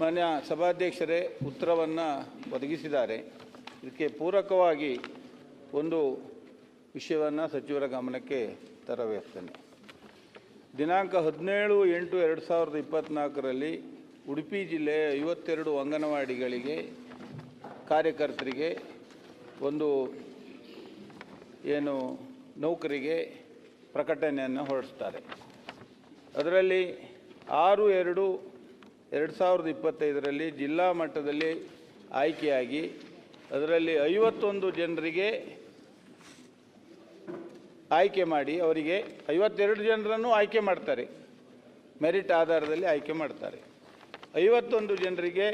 ಮಾನ್ಯ ಸಭಾಧ್ಯಕ್ಷರೇ, ಉತ್ತರವನ್ನು ಒದಗಿಸಿದ್ದಾರೆ. ಇದಕ್ಕೆ ಪೂರಕವಾಗಿ ಒಂದು ವಿಷಯವನ್ನು ಸಚಿವರ ಗಮನಕ್ಕೆ ತರವೇರ್ತೇನೆ ದಿನಾಂಕ ಹದಿನೇಳು ಎಂಟು ಎರಡು ಸಾವಿರದ ಇಪ್ಪತ್ತ್ನಾಲ್ಕರಲ್ಲಿ ಉಡುಪಿ ಜಿಲ್ಲೆಯ ಐವತ್ತೆರಡು ಅಂಗನವಾಡಿಗಳಿಗೆ ಕಾರ್ಯಕರ್ತರಿಗೆ ಒಂದು ಏನು ನೌಕರಿಗೆ ಪ್ರಕಟಣೆಯನ್ನು ಹೊರಡಿಸ್ತಾರೆ. ಅದರಲ್ಲಿ ಆರು ಎರಡು ಎರಡು ಸಾವಿರದ ಇಪ್ಪತ್ತೈದರಲ್ಲಿ ಜಿಲ್ಲಾ ಮಟ್ಟದಲ್ಲಿ ಆಯ್ಕೆಯಾಗಿ ಅದರಲ್ಲಿ ಐವತ್ತೊಂದು ಜನರಿಗೆ ಆಯ್ಕೆ ಮಾಡಿ ಅವರಿಗೆ ಐವತ್ತೆರಡು ಜನರನ್ನು ಆಯ್ಕೆ ಮಾಡ್ತಾರೆ. ಮೆರಿಟ್ ಆಧಾರದಲ್ಲಿ ಆಯ್ಕೆ ಮಾಡ್ತಾರೆ. ಐವತ್ತೊಂದು ಜನರಿಗೆ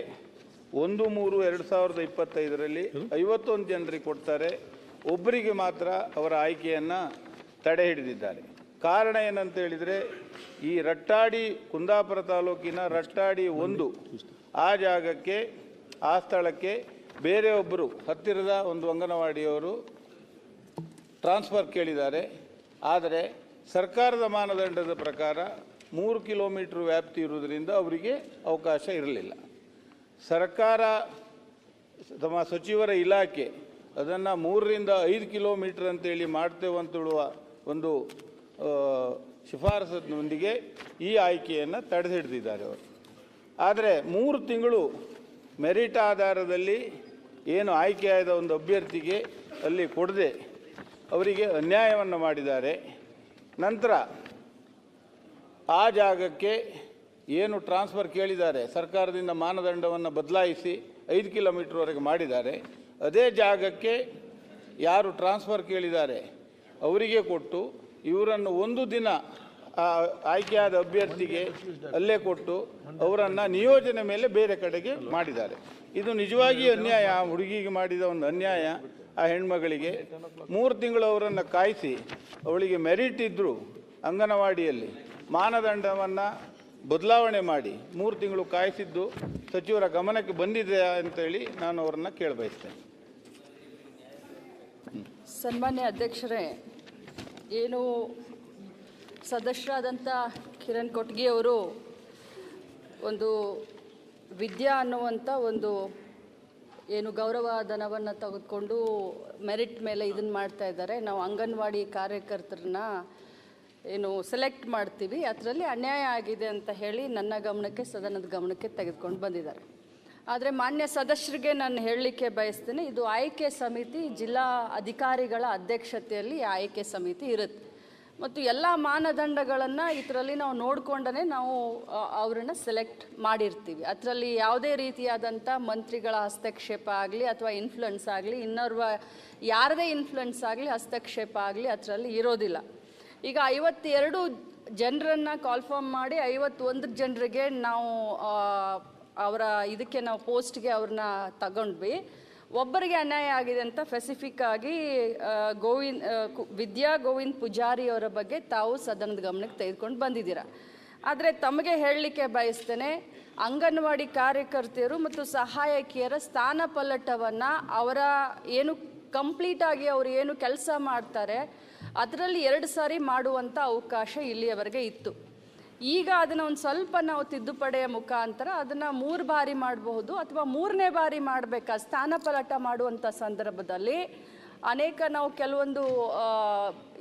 ಒಂದು ಮೂರು ಎರಡು ಸಾವಿರದ ಇಪ್ಪತ್ತೈದರಲ್ಲಿ ಐವತ್ತೊಂದು ಜನರಿಗೆ ಕೊಡ್ತಾರೆ. ಒಬ್ಬರಿಗೆ ಮಾತ್ರ ಅವರ ಆಯ್ಕೆಯನ್ನು ತಡೆ ಹಿಡಿದಿದ್ದಾರೆ. ಕಾರಣ ಏನಂತ ಹೇಳಿದರೆ ಈ ರಟ್ಟಾಡಿ ಕುಂದಾಪುರ ತಾಲೂಕಿನ ರಟ್ಟಾಡಿ ಒಂದು ಆ ಜಾಗಕ್ಕೆ, ಆ ಸ್ಥಳಕ್ಕೆ ಬೇರೆ ಒಬ್ಬರು ಹತ್ತಿರದ ಒಂದು ಅಂಗನವಾಡಿಯವರು ಟ್ರಾನ್ಸ್ಫರ್ ಕೇಳಿದ್ದಾರೆ. ಆದರೆ ಸರ್ಕಾರದ ಮಾನದಂಡದ ಪ್ರಕಾರ ಮೂರು ಕಿಲೋಮೀಟ್ರ್ ವ್ಯಾಪ್ತಿ ಇರುವುದರಿಂದ ಅವರಿಗೆ ಅವಕಾಶ ಇರಲಿಲ್ಲ. ಸರ್ಕಾರ ತಮ್ಮ ಸಚಿವರ ಇಲಾಖೆ ಅದನ್ನು ಮೂರರಿಂದ ಐದು ಕಿಲೋಮೀಟ್ರ್ ಅಂತೇಳಿ ಮಾಡ್ತೇವೆ ಅಂತೇಳುವ ಒಂದು ಶಿಫಾರಸಿನೊಂದಿಗೆ ಈ ಆಯ್ಕೆಯನ್ನು ತಡೆದಿಡ್ದಿದ್ದಾರೆ ಅವರು. ಆದರೆ ಮೂರು ತಿಂಗಳು ಮೆರಿಟ್ ಆಧಾರದಲ್ಲಿ ಏನು ಆಯ್ಕೆಯಾದ ಒಂದು ಅಭ್ಯರ್ಥಿಗೆ ಅಲ್ಲಿ ಕೊಡದೆ ಅವರಿಗೆ ಅನ್ಯಾಯವನ್ನು ಮಾಡಿದ್ದಾರೆ. ನಂತರ ಆ ಜಾಗಕ್ಕೆ ಏನು ಟ್ರಾನ್ಸ್ಫರ್ ಕೇಳಿದ್ದಾರೆ. ಸರ್ಕಾರದಿಂದ ಮಾನದಂಡವನ್ನು ಬದಲಾಯಿಸಿ ಐದು ಕಿಲೋಮೀಟ್ರ್ವರೆಗೆ ಮಾಡಿದ್ದಾರೆ. ಅದೇ ಜಾಗಕ್ಕೆ ಯಾರು ಟ್ರಾನ್ಸ್ಫರ್ ಕೇಳಿದ್ದಾರೆ ಅವರಿಗೆ ಕೊಟ್ಟು ಇವರನ್ನು ಒಂದು ದಿನ ಆಯ್ಕೆಯಾದ ಅಭ್ಯರ್ಥಿಗೆ ಅಲ್ಲೇ ಕೊಟ್ಟು ಅವರನ್ನು ನಿಯೋಜನೆ ಮೇಲೆ ಬೇರೆ ಕಡೆಗೆ ಮಾಡಿದ್ದಾರೆ. ಇದು ನಿಜವಾಗಿ ಅನ್ಯಾಯ. ಆ ಹುಡುಗಿಗೆ ಮಾಡಿದ ಒಂದು ಅನ್ಯಾಯ ಆ ಹೆಣ್ಮಗಳಿಗೆ. ಮೂರು ತಿಂಗಳು ಅವರನ್ನು ಕಾಯಿಸಿ ಅವಳಿಗೆ ಮೆರಿಟ್ ಇದ್ದರೂ ಅಂಗನವಾಡಿಯಲ್ಲಿ ಮಾನದಂಡವನ್ನು ಬದಲಾವಣೆ ಮಾಡಿ ಮೂರು ತಿಂಗಳು ಕಾಯಿಸಿದ್ದು ಸಚಿವರ ಗಮನಕ್ಕೆ ಬಂದಿದೆ ಅಂತೇಳಿ ನಾನು ಅವರನ್ನು ಕೇಳಬಯಸ್ತೇನೆ. ಸನ್ಮಾನ್ಯ ಅಧ್ಯಕ್ಷರೇ ಏನು ಸದಸ್ಯರಾದಂಥ ಕಿರಣ್ ಕೊಟ್ಗಿ ಅವರು ಒಂದು ವಿದ್ಯಾ ಅನ್ನುವಂಥ ಒಂದು ಏನು ಗೌರವ ಧನವನ್ನು ತೆಗೆದುಕೊಂಡು ಮೆರಿಟ್ ಮೇಲೆ ಇದನ್ನು ಮಾಡ್ತಾ ಇದ್ದಾರೆ. ನಾವು ಅಂಗನವಾಡಿ ಕಾರ್ಯಕರ್ತರನ್ನ ಏನು ಸೆಲೆಕ್ಟ್ ಮಾಡ್ತೀವಿ. ಅದರಲ್ಲಿ ಅನ್ಯಾಯ ಆಗಿದೆ ಅಂತ ಹೇಳಿ ನನ್ನ ಗಮನಕ್ಕೆ ಸದನದ ಗಮನಕ್ಕೆ ತೆಗೆದುಕೊಂಡು ಬಂದಿದ್ದಾರೆ. ಆದರೆ ಮಾನ್ಯ ಸದಸ್ಯರಿಗೆ ನಾನು ಹೇಳಲಿಕ್ಕೆ ಬಯಸ್ತೇನೆ, ಇದು ಆಯ್ಕೆ ಸಮಿತಿ, ಜಿಲ್ಲಾ ಅಧಿಕಾರಿಗಳ ಅಧ್ಯಕ್ಷತೆಯಲ್ಲಿ ಆಯ್ಕೆ ಸಮಿತಿ ಇರುತ್ತೆ. ಮತ್ತು ಎಲ್ಲ ಮಾನದಂಡಗಳನ್ನು ಇದರಲ್ಲಿ ನಾವು ನೋಡಿಕೊಂಡೇ ನಾವು ಅವರನ್ನು ಸೆಲೆಕ್ಟ್ ಮಾಡಿರ್ತೀವಿ. ಅದರಲ್ಲಿ ಯಾವುದೇ ರೀತಿಯಾದಂಥ ಮಂತ್ರಿಗಳ ಹಸ್ತಕ್ಷೇಪ ಆಗಲಿ ಅಥವಾ ಇನ್ಫ್ಲುಯೆನ್ಸ್ ಆಗಲಿ, ಇನ್ನೋರ್ವ ಯಾರದೇ ಇನ್ಫ್ಲುಯೆನ್ಸ್ ಆಗಲಿ ಹಸ್ತಕ್ಷೇಪ ಆಗಲಿ ಅದರಲ್ಲಿ ಇರೋದಿಲ್ಲ. ಈಗ ಐವತ್ತೆರಡು ಜನರನ್ನು ಕಾಲ್ಫಾರ್ಮ್ ಮಾಡಿ ಐವತ್ತೊಂದು ಜನರಿಗೆ ನಾವು ಅವರ ಇದಕ್ಕೆ ನಾವು ಪೋಸ್ಟ್ಗೆ ಅವ್ರನ್ನ ತಗೊಂಡ್ವಿ. ಒಬ್ಬರಿಗೆ ಅನ್ಯಾಯ ಆಗಿದೆ ಅಂತ ಸ್ಪೆಸಿಫಿಕ್ ಆಗಿ ಗೋವಿಂದ್ ವಿದ್ಯಾ ಗೋವಿಂದ್ ಪೂಜಾರಿ ಅವರ ಬಗ್ಗೆ ತಾವು ಸದನದ ಗಮನಕ್ಕೆ ತೆಗೆದುಕೊಂಡು ಬಂದಿದ್ದೀರಾ. ಆದರೆ ತಮಗೆ ಹೇಳಲಿಕ್ಕೆ ಬಯಸ್ತೇನೆ, ಅಂಗನವಾಡಿ ಕಾರ್ಯಕರ್ತೆಯರು ಮತ್ತು ಸಹಾಯಕಿಯರ ಸ್ಥಾನ ಪಲ್ಲಟವನ್ನು ಅವರ ಏನು ಕಂಪ್ಲೀಟಾಗಿ ಅವರು ಏನು ಕೆಲಸ ಮಾಡ್ತಾರೆ, ಅದರಲ್ಲಿ ಎರಡು ಸಾರಿ ಮಾಡುವಂಥ ಅವಕಾಶ ಇಲ್ಲಿಯವರೆಗೆ ಇತ್ತು. ಈಗ ಅದನ್ನು ಒಂದು ಸ್ವಲ್ಪ ನಾವು ತಿದ್ದುಪಡೆಯ ಮುಖಾಂತರ ಅದನ್ನು ಮೂರು ಬಾರಿ ಮಾಡಬಹುದು ಅಥವಾ ಮೂರನೇ ಬಾರಿ ಮಾಡಬೇಕಾ? ಸ್ಥಾನಪಲಟ ಮಾಡುವಂಥ ಸಂದರ್ಭದಲ್ಲಿ ಅನೇಕ ನಾವು ಕೆಲವೊಂದು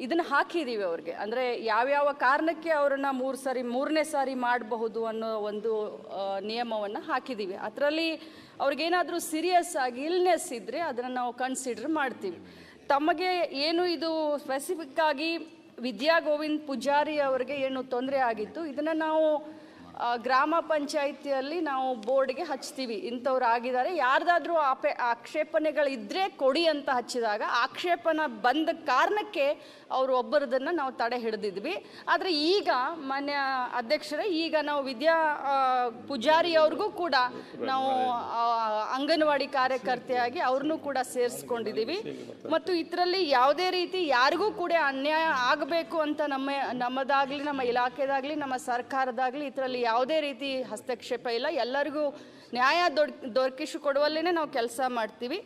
ಇದನ್ನು ಹಾಕಿದ್ದೀವಿ ಅವ್ರಿಗೆ. ಅಂದರೆ ಯಾವ್ಯಾವ ಕಾರಣಕ್ಕೆ ಅವರನ್ನು ಮೂರು ಸಾರಿ, ಮೂರನೇ ಸಾರಿ ಮಾಡಬಹುದು ಅನ್ನೋ ಒಂದು ನಿಯಮವನ್ನು ಹಾಕಿದ್ದೀವಿ ಅದರಲ್ಲಿ ಅವ್ರಿಗೇನಾದರೂ ಸೀರಿಯಸ್ ಆಗಿ ಇಲ್ನೆಸ್ ಇದ್ದರೆ ಅದನ್ನು ನಾವು ಕನ್ಸಿಡರ್ ಮಾಡ್ತೀವಿ. ತಮಗೆ ಏನು ಇದು ಸ್ಪೆಸಿಫಿಕ್ ಆಗಿ ವಿದ್ಯಾ ಗೋವಿಂದ್ ಪೂಜಾರಿ ಅವರಿಗೆ ಏನು ತೊಂದರೆ ಆಗಿತ್ತು ಇದನ್ನು ನಾವು ಗ್ರಾಮ ಪಂಚಾಯಿತಿಯಲ್ಲಿ ನಾವು ಬೋರ್ಡ್ಗೆ ಹಚ್ತೀವಿ. ಇಂಥವ್ರು ಆಗಿದ್ದಾರೆ ಯಾರ್ದಾದ್ರೂ ಆಪೆ ಆಕ್ಷೇಪಣೆಗಳಿದ್ದರೆ ಕೊಡಿ ಅಂತ ಹಚ್ಚಿದಾಗ ಆಕ್ಷೇಪಣ ಬಂದ ಕಾರಣಕ್ಕೆ ಅವರು ಒಬ್ಬರದನ್ನು ನಾವು ತಡೆ ಹಿಡಿದಿದ್ವಿ. ಆದರೆ ಈಗ ಮಾನ್ಯ ಅಧ್ಯಕ್ಷರೇ, ಈಗ ನಾವು ವಿದ್ಯಾ ಪೂಜಾರಿ ಅವ್ರಿಗೂ ಕೂಡ ನಾವು ಅಂಗನವಾಡಿ ಕಾರ್ಯಕರ್ತೆಯಾಗಿ ಅವ್ರನ್ನೂ ಕೂಡ ಸೇರಿಸ್ಕೊಂಡಿದ್ದೀವಿ. ಮತ್ತು ಇದರಲ್ಲಿ ಯಾವುದೇ ರೀತಿ ಯಾರಿಗೂ ಕೂಡ ಅನ್ಯಾಯ ಆಗಬೇಕು ಅಂತ ನಮ್ಮ, ನಮ್ಮದಾಗಲಿ, ನಮ್ಮ ಇಲಾಖೆದಾಗಲಿ, ನಮ್ಮ ಸರ್ಕಾರದಾಗಲಿ ಇದರಲ್ಲಿ ಯಾವುದೇ ರೀತಿ ಹಸ್ತಕ್ಷೇಪ ಇಲ್ಲ. ಎಲ್ಲರಿಗೂ ನ್ಯಾಯ ದೊಡ್ ದೊರಕಿಸಿ ಕೊಡುವಲ್ಲೇ ನಾವು ಕೆಲಸ ಮಾಡ್ತೀವಿ.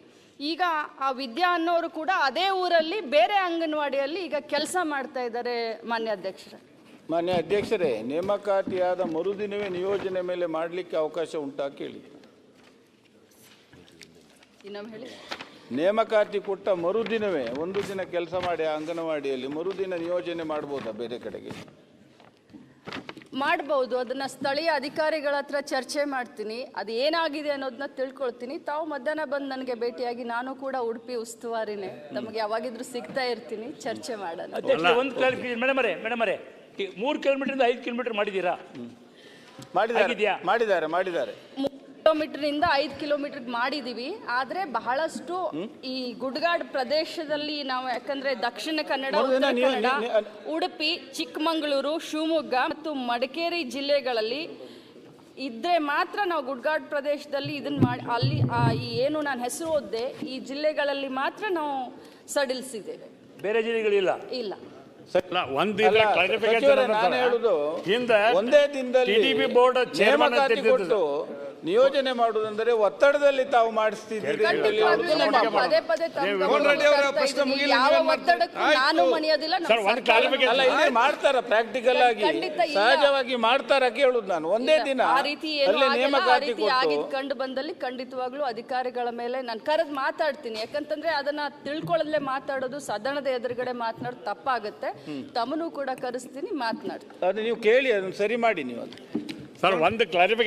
ಈಗ ಆ ವಿದ್ಯಾ ಅನ್ನೋರು ಕೂಡ ಅದೇ ಊರಲ್ಲಿ ಬೇರೆ ಅಂಗನವಾಡಿಯಲ್ಲಿ ಈಗ ಕೆಲಸ ಮಾಡ್ತಾ ಇದ್ದಾರೆ ಮಾನ್ಯ ಅಧ್ಯಕ್ಷರೇ. ಮಾನ್ಯ ಅಧ್ಯಕ್ಷರೇ ನೇಮಕಾತಿಯಾದ ಮರುದಿನವೇ ನಿಯೋಜನೆ ಮೇಲೆ ಮಾಡಲಿಕ್ಕೆ ಅವಕಾಶ ಉಂಟಾ ಕೇಳಿ. ಇನ್ನೊಮ್ಮೆ ಹೇಳಿ. ನೇಮಕಾತಿ ಕೊಟ್ಟ ಮರುದಿನವೇ ಒಂದು ದಿನ ಕೆಲಸ ಮಾಡಿ ಆ ಅಂಗನವಾಡಿಯಲ್ಲಿ ಮರುದಿನ ನಿಯೋಜನೆ ಮಾಡ್ಬೋದಾ ಬೇರೆ ಕಡೆಗೆ? ಮಾಡ್ಬೋದು ಅದನ್ನು ಸ್ಥಳೀಯ ಅಧಿಕಾರಿಗಳ ಹತ್ರ ಚರ್ಚೆ ಮಾಡ್ತೀನಿ ಅದು ಏನಾಗಿದೆ ಅನ್ನೋದನ್ನ ತಿಳ್ಕೊಳ್ತೀನಿ. ತಾವು ಮಧ್ಯಾಹ್ನ ಬಂದು ನನಗೆ ಭೇಟಿಯಾಗಿ ನಾನು ಕೂಡ ಉಡುಪಿ ಉಸ್ತುವಾರಿನೇ. ನಮಗೆ ಯಾವಾಗಿದ್ರು ಸಿಗ್ತಾ ಇರ್ತೀನಿ ಚರ್ಚೆ ಮಾಡೋಣ. ಒಂದು ಕ್ಲಾರಿಫಿಕೇಶನ್ ಮೇಡಮ್ ಅವರೇ ಮೇಡಮ್ ಅವರೇ ಮೂರು ಕಿಲೋಮೀಟರ್ ಐದು ಕಿಲೋಮೀಟರ್ ಮಾಡಿದ್ದೀರಾ? ಮಾಡಿದ್ದಾರೆ ಮಾಡಿದ್ದಾರೆ. ಕಿಲೋಮೀಟರ್ ಇಂದ ಐದು ಕಿಲೋಮೀಟರ್ ಮಾಡಿದೀವಿ. ಆದರೆ ಬಹಳಷ್ಟು ಈ ಗುಡ್ಗಾಡ್ ಪ್ರದೇಶದಲ್ಲಿ ನಾವು ಯಾಕಂದ್ರೆ ದಕ್ಷಿಣ ಕನ್ನಡ ಉತ್ತರ ಉಡುಪಿ ಚಿಕ್ಕಮಗಳೂರು ಶಿವಮೊಗ್ಗ ಮತ್ತು ಮಡಿಕೇರಿ ಜಿಲ್ಲೆಗಳಲ್ಲಿ ಇದ್ರೆ ಮಾತ್ರ ನಾವು ಗುಡ್ಗಾಡ್ ಪ್ರದೇಶದಲ್ಲಿ ಇದನ್ನ ಮಾಡಿ ಅಲ್ಲಿ ಈ ಏನು ನಾನು ಹೆಸರು ಓದ್ದೆ ಈ ಜಿಲ್ಲೆಗಳಲ್ಲಿ ಮಾತ್ರ ನಾವು ಸಡಿಲಿಸಿದ್ದೇವೆ. ಬೇರೆ ಜಿಲ್ಲೆಗಳಿಲ್ಲ? ಇಲ್ಲ. ಒಂದು ದಿನದಲ್ಲಿ ಬೋರ್ಡ್ ನೇಮಕಾತಿ ಕೊಟ್ಟು ನಿಯೋಜನೆ ಮಾಡುವುದಂದ್ರೆ ಒತ್ತಡದಲ್ಲಿ ತಾವು ಮಾಡಿಸ್ತಿದ್ದೀರಿ ಮಾಡ್ತಾರ ಪ್ರಾಕ್ಟಿಕಲ್ ಆಗಿ. ಸಹಜವಾಗಿ ಮಾಡ್ತಾರ ಕೇಳುದು ನಾನು. ಒಂದೇ ದಿನ ಆ ರೀತಿ ಏನು ಅಲ್ಲಿ ಆಗಿಲ್ಲ, ಆ ನೇಮಕಾತಿ ರೀತಿ ಆಗಿದ್ ಕಂಡು ಬಂದಲ್ಲಿ ಖಂಡಿತವಾಗ್ಲೂ ಅಧಿಕಾರಿಗಳ ಮೇಲೆ ನಾನು ಕರೆದು ಮಾತಾಡ್ತೀನಿ. ಯಾಕಂತಂದ್ರೆ ಅದನ್ನ ತಿಳ್ಕೊಳ್ಳಲೇ ಮಾತಾಡೋದು ಸದನದ ಎದುರುಗಡೆ ಮಾತನಾಡೋದು ತಪ್ಪಾಗುತ್ತೆ. ತಮ್ಮನು ಕೂಡ ಕರೆಸ್ತೀನಿ ಮಾತನಾಡ್ತೀನಿ. ಅದು ನೀವು ಕೇಳಿ ಅದನ್ನ ಸರಿ ಮಾಡಿ ನೀವು ಸರ್ ಒಂದು ಕ್ಲಾರಿಫಿಕೇಶನ್